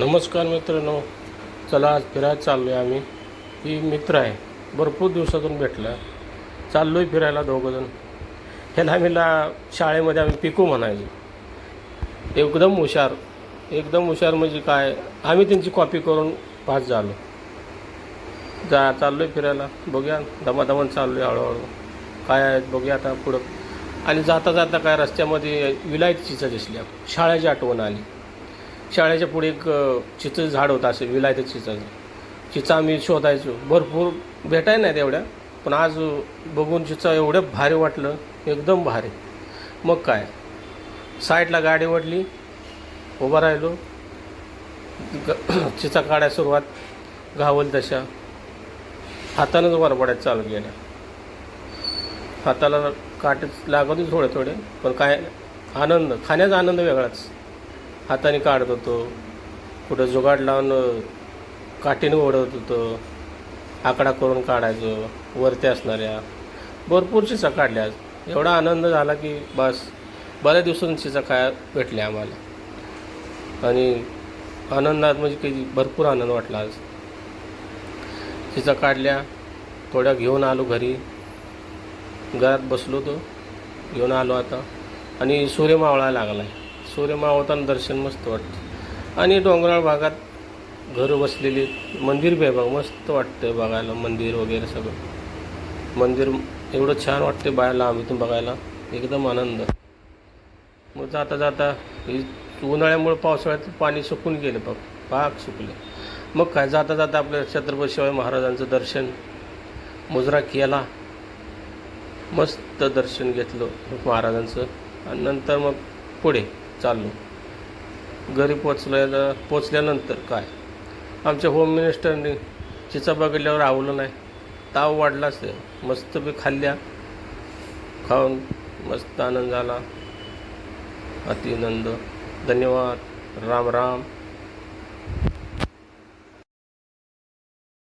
नमस्कार मित्रांनो. चला आज फिरायला चाललो आहे आम्ही. ही मित्र आहे. भरपूर दिवसातून भेटला. चाललो आहे फिरायला दोघंजण. ह्याला आम्हीला शाळेमध्ये आम्ही पिकू म्हणायचो. एकदम हुशार. एकदम हुशार म्हणजे काय? आम्ही त्यांची कॉपी करून पास झालो. जा चाललो आहे फिरायला. बघूया. दमादमान चाललो आहे हळूहळू. काय आहेत? बघूया आता पुढं. आणि जाता जाता काय? रस्त्यामध्ये विलायत चिचा दिसल्या शाळेची आठवण आली. शाळेच्या पुढे एक चिचं झाड होतं असं विलायत चिचाचं चिचा आम्ही शोधायचो. भरपूर भेटाय नाहीत एवढ्या पण आज बघून चिचा एवढं भारी वाटलं एकदम भारी. मग काय? साईडला गाडी वाढली उभा राहिलो. ग- चिचा काढायला सुरुवात घावल तशा. हातानंच वर पडायचं चालू गेल्या हाताला काटेच लागत थोडे थोडे पण काय आनंद खाण्याचा आनंद वेगळाच. हाताने काढत होतो. कुठं जुगाड लावून काठीने ओढत होतो. आकडा करून काढायचो वरती असणाऱ्या. भरपूर चिचा काढल्या. एवढा आनंद झाला की बस बऱ्याच दिवसांनी चिचा काय भेटल्या आम्हाला. आणि आनंदात म्हणजे काही भरपूर आनंद वाटला आज. चिचा काढल्या थोड्या घेऊन आलो घरी. घरात बसलो तो घेऊन आलो आता. आणि सूर्य मावळा लागला आहे सूर्य मावळताना दर्शन मस्त वाटतं. आणि डोंगराळ भागात घरं बसलेली मंदिर बी आहे बघा मस्त वाटतं बघायला मंदिर वगैरे सगळं. मंदिर एवढं छान वाटते बाहेर आम्ही इथून बघायला. एकदम आनंद. मग जाता जाता हे उन्हाळ्यामुळे पावसाळ्यात पाणी सुकून गेलं बघ पाक सुकले. मग काय जाता जाता आपल्या छत्रपती शिवाजी महाराजांचं दर्शन मुजरा केला मस्त दर्शन घेतलं महाराजांचं. आणि नंतर मग पुढे. चाललो घरी पोचल्या पोचल्यानंतर काय? आमच्या होम मिनिस्टरनी चिचा बघितल्यावर आवलं नाही. ताव वाढलाच ते मस्त बी खाल्ल्या. खाऊन मस्त आनंद झाला. अतिनंद. धन्यवाद. राम राम.